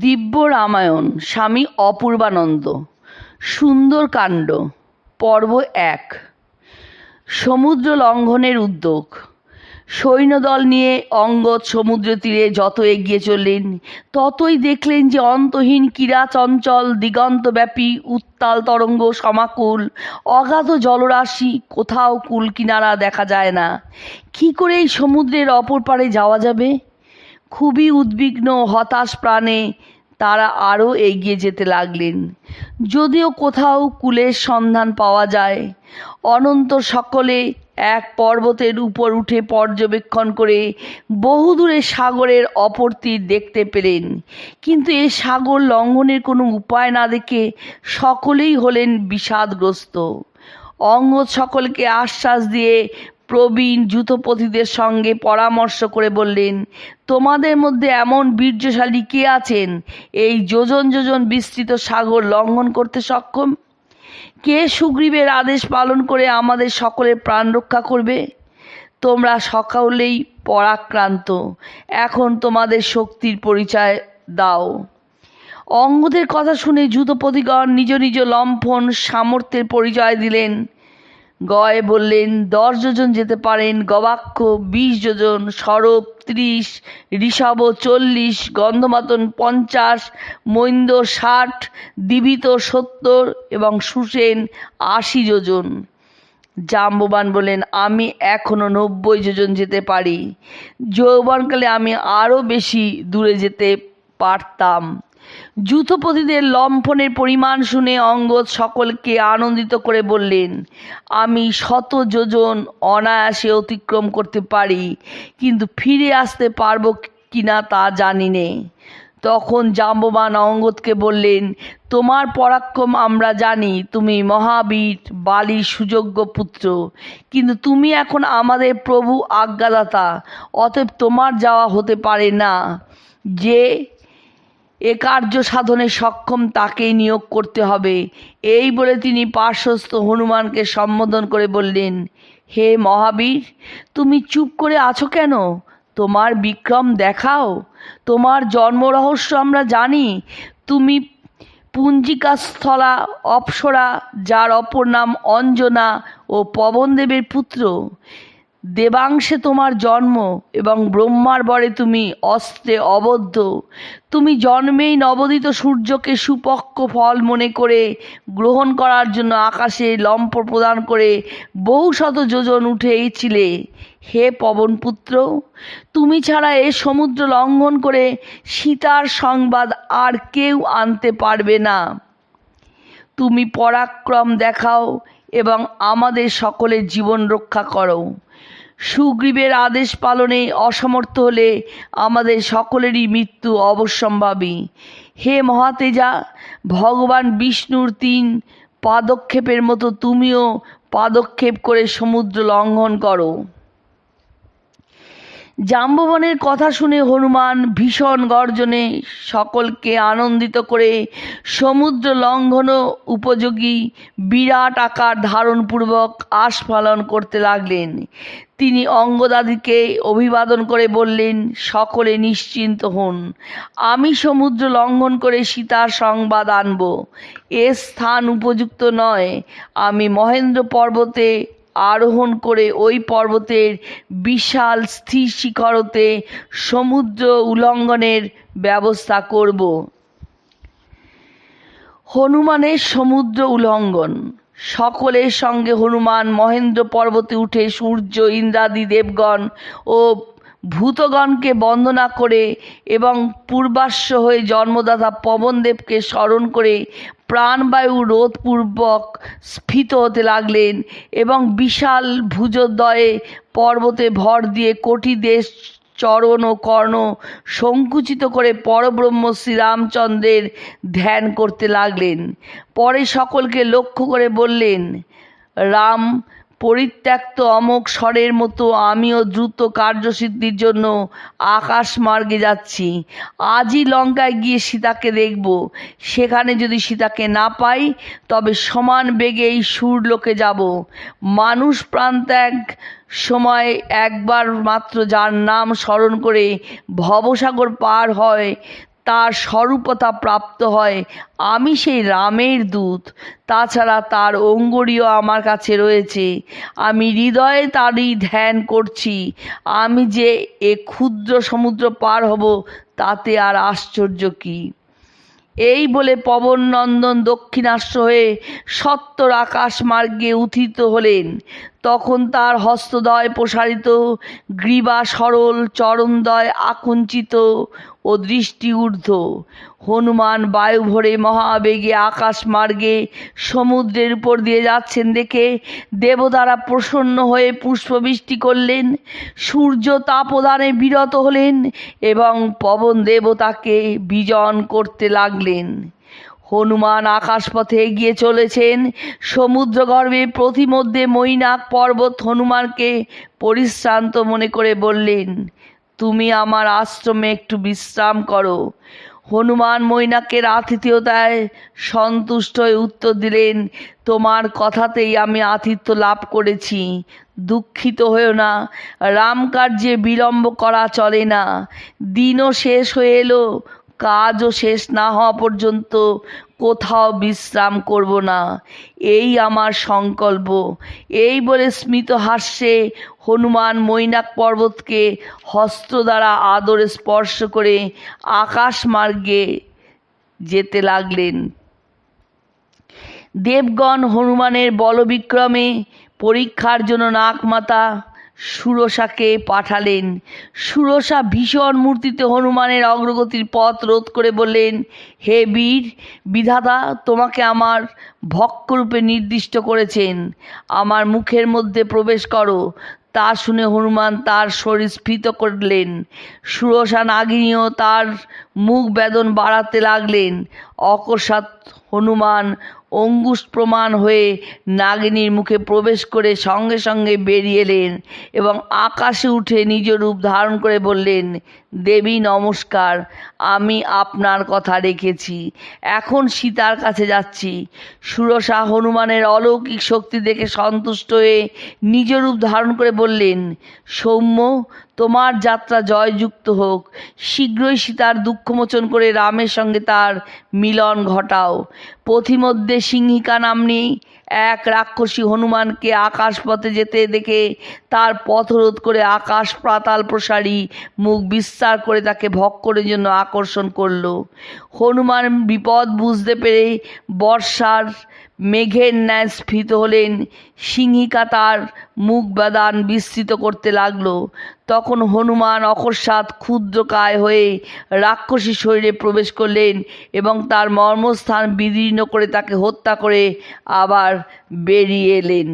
দিব্য রামায়ণ, স্বামী অপূর্বানন্দ। সুন্দরকাণ্ড পর্ব এক। সমুদ্র লঙ্ঘনের উদ্যোগ। সৈন্যদল নিয়ে অঙ্গদ সমুদ্র তীরে যত এগিয়ে চললেন, ততই দেখলেন যে অন্তহীন ক্রীড়া চঞ্চল, দিগন্তব্যাপী, উত্তাল তরঙ্গ সমাকুল, অগাধ জলরাশি, কোথাও কুল কিনারা দেখা যায় না। কী করে এই সমুদ্রের অপর পারে যাওয়া যাবে? খুবই উদ্বিগ্ন হতাশ প্রাণে তারা আরও এগিয়ে যেতে লাগলেন। যদিও কোথাও কুলের সন্ধান পাওয়া যায়, অনন্ত সকলে এক পর্বতের উপর উঠে পর্যবেক্ষণ করে বহুদূরে সাগরের অপর তীর দেখতে পেলেন। কিন্তু এ সাগর লঙ্ঘনের কোনো উপায় না দেখে সকলেই হলেন বিষাদগ্রস্ত। অঙ্গ সকলকে আশ্বাস দিয়ে প্রবীণ যুথপতিদের সঙ্গে পরামর্শ করে বললেন, তোমাদের মধ্যে এমন বীর্যশালী কে আছেন? এই যোজন যোজন বিস্তৃত সাগর লঙ্ঘন করতে সক্ষম? কে সুগ্রীবের আদেশ পালন করে আমাদের সকলের প্রাণ রক্ষা করবে? তোমরা সকলেই পরাক্রান্ত। এখন তোমাদের শক্তির পরিচয় দাও। অঙ্গদের কথা শুনে যুতপতিগণ নিজ নিজ লম্ফন সামর্থ্যের পরিচয় দিলেন। গয় বললেন, দশ যোজন যেতে পারেন, গবাক্ষ বিশ যোজন, সরব ত্রিশ, ঋষভ চল্লিশ, গন্ধমাতন পঞ্চাশ, মৈন্দ ষাট, দিবিত সত্তর এবং সুসেন আশি যোজন। জাম্ববান বলেন আমি এখনও নব্বই যোজন যেতে পারি। যৌবনকালে আমি আরও বেশি দূরে যেতে পারতাম। যুথপতিদের লম্ফনের পরিমাণ শুনে অঙ্গদ সকলকে আনন্দিত করে বললেন, আমি শত যোজন অনায়াসে অতিক্রম করতে পারি, কিন্তু ফিরে আসতে পারব কিনা তা জানি নে। তখন জাম্ববান অঙ্গদকে বললেন, তোমার পরাক্রম আমরা জানি, তুমি মহাবীর বালির সুযোগ্য পুত্র, কিন্তু তুমি এখন আমাদের প্রভু আজ্ঞাদাতা, অতএব তোমার যাওয়া হতে পারে না। যে এ কার্য সাধনে সক্ষম তাকেই নিয়োগ করতে হবে। এই বলে তিনি পার্শ্বস্থ হনুমানকে সম্বোধন করে বললেন, হে মহাবীর, তুমি চুপ করে আছো কেন? তোমার বিক্রম দেখাও। তোমার জন্মরহস্য আমরা জানি। তুমি পুঞ্জিকাস্থলা অপ্সরা, যার অপর নাম অঞ্জনা ও পবনদেবের পুত্র। দেবাংশে তোমার জন্ম এবং ব্রহ্মার বরে তুমি অস্ত্রে অবদ্ধ। তুমি জন্মেই নবোদিত সূর্যকে সুপক্ষ ফল মনে করে গ্রহণ করার জন্য আকাশে লম্প প্রদান করে বহু শত যোজন উঠে ছিলে হে পবনপুত্র, তুমি ছাড়া এ সমুদ্র লঙ্ঘন করে সীতার সংবাদ আর কেউ আনতে পারবে না। তুমি পরাক্রম দেখাও এবং আমাদের সকলের জীবন রক্ষা করো। সুগ্রীবের আদেশ পালনে অসমর্থ হলে আমাদের সকলেরই মৃত্যু অবশ্যম্ভাবী। হে মহাতেজা, ভগবান বিষ্ণুর তিন পাদক্ষেপের মতো তুমিও পাদক্ষেপ করে সমুদ্র লঙ্ঘন করো। জাম্ববনের কথা শুনে হনুমান ভীষণ গর্জনে সকলকে আনন্দিত করে সমুদ্র লঙ্ঘন উপযোগী বিরাট আকার ধারণপূর্বক আস্ফালন করতে লাগলেন। তিনি অঙ্গদাদিকে অভিবাদন করে বললেন, সকলে নিশ্চিন্ত হন। আমি সমুদ্র লঙ্ঘন করে সীতার সংবাদ আনব। এ স্থান উপযুক্ত নয়। আমি মহেন্দ্র পর্বতে আরোহণ করে ওই পর্বতের বিশাল স্থির শিখরতে সমুদ্র উল্লঙ্ঘনের ব্যবস্থা করব। হনুমানের সমুদ্র উল্লঙ্ঘন সকলের সঙ্গে হনুমান মহেন্দ্র পর্বতে উঠে সূর্য, ইন্দ্রাদি, দেবগণ ও ভূতগণকে বন্দনা করে এবং পূর্বাশ্ব হয়ে জন্মদাতা পবনদেবকে স্মরণ করে প্রাণবায়ু রোধপূর্বক স্ফীত হতে লাগলেন এবং বিশাল ভুজোদয়ে পর্বতে ভর দিয়ে কোটি দেশ চরণ ও কর্ণ সংকুচিত করে পরব্রহ্ম শ্রীরামচন্দ্রের ধ্যান করতে লাগলেন। পরে সকলকে লক্ষ্য করে বললেন, রাম পরিত্যক্ত অমোক স্বরের মতো আমিও দ্রুত কার্যসিদ্ধির জন্য আকাশ মার্গে যাচ্ছি। আজই লঙ্কায় গিয়ে সীতাকে দেখব। সেখানে যদি সীতাকে না পাই, তবে সমান বেগে এই সুরলোকে যাব। মানুষ প্রাণত্যাগ সময় একবার মাত্র যার নাম স্মরণ করে ভবসাগর পার হয় তার স্বরূপতা প্রাপ্ত হয়, আমি সেই রামের দূত। তাছাড়া তার অঙ্গরীয় আমার কাছে রয়েছে। আমি হৃদয়ে তারই ধ্যান করছি। আমি যে এ ক্ষুদ্র সমুদ্র পার হব, তাতে আর আশ্চর্য কী? এই বলে পবন নন্দন দক্ষিণাস্য হয়ে সত্তর আকাশ মার্গে উথিত হলেন। তখন তার হস্তদয় প্রসারিত, গ্রীবা সরল, চরণদয় আকুঞ্চিত ও দৃষ্টি ঊর্ধ্ব। হনুমান বায়ু ভরে মহাবেগে আকাশ মার্গে সমুদ্রের উপর দিয়ে যাচ্ছেন দেখে দেবতারা প্রসন্ন হয়ে পুষ্পবৃষ্টি করলেন, সূর্য তাপদানে বিরত হলেন এবং পবন দেবতাকে বিজন করতে লাগলেন। হনুমান আকাশপথে এগিয়ে চলেছেন। সমুদ্রগর্ভে প্রতিমধ্যে মৈনাক পর্বত হনুমানকে পরিশ্রান্ত মনে করে বললেন, তুমি আমার আশ্রমে একটু বিশ্রাম করো। হনুমান মৈনাকের আতিথ্যতায় সন্তুষ্ট হয়ে উত্তর দিলেন, তোমার কথাতেই আমি আতিথ্য লাভ করেছি, দুঃখিত হয়েও না, রামকার্যে বিলম্ব করা চলে না। দিনও শেষ হয়ে এলো কাজও শেষ না হওয়া পর্যন্ত কোথাও বিশ্রাম করব না। এই আমার সংকল্প। এই বলে স্মিত হাস্যে হনুমান মৈনাক পর্বতকে হস্ত দ্বারা আদরে স্পর্শ করে আকাশ মার্গে যেতে লাগলেন। দেবগণ হনুমানের বলবিক্রমে পরীক্ষার জন্য নাকমাতা সুরসাকে পাঠালেন। সুরসা ভীষণ মূর্তিতে হনুমানের অগ্রগতির পথ রোধ করে বললেন, হে বীর, বিধাতা তোমাকে আমার ভক্করূপে নির্দিষ্ট করেছেন। আমার মুখের মধ্যে প্রবেশ করো তা শুনে হনুমান তার শরীর স্ফীত করলেন। সুরসা নাগিনীও তার মুখ বেদন বাড়াতে লাগলেন। অকস্মাৎ হনুমান অঙ্গুশ প্রমাণ হয়ে নাগিনীর মুখে প্রবেশ করে সঙ্গে সঙ্গে বেরিয়ে এলেন এবং আকাশে উঠে নিজ রূপ ধারণ করে বললেন, দেবী, নমস্কার, আমি আপনার কথা রেখেছি। এখন সীতার কাছে যাচ্ছি। সুরসা হনুমানের অলৌকিক শক্তি দেখে সন্তুষ্ট হয়ে নিজ রূপ ধারণ করে বললেন, সৌম্য, তোমার যাত্রা জয়যুক্ত হোক। শীঘ্রই সীতার দুঃখমোচন করে রামের সঙ্গে তার মিলন ঘটাও। পথিমধ্যে সিংহিকা নামনি এক রাক্ষসী হনুমানকে আকাশপথে যেতে দেখে তার পথরোধ করে আকাশ পাতাল প্রসারী মুখ বিস্তার করে তাকে ভক্ষণের জন্য আকর্ষণ করল। হনুমান বিপদ বুঝতে পেরে বর্ষার মেঘের ন্যায় স্ফীত হলেন সিংহিকা তার মুখ বাদান বিস্তৃত করতে লাগল। তখন হনুমান অকস্মাৎ ক্ষুদ্রকায় হয়ে রাক্ষসী শরীরে প্রবেশ করলেন এবং তার মর্মস্থান বিদীর্ণ করে তাকে হত্যা করে আবার বেরিয়ে এলেন।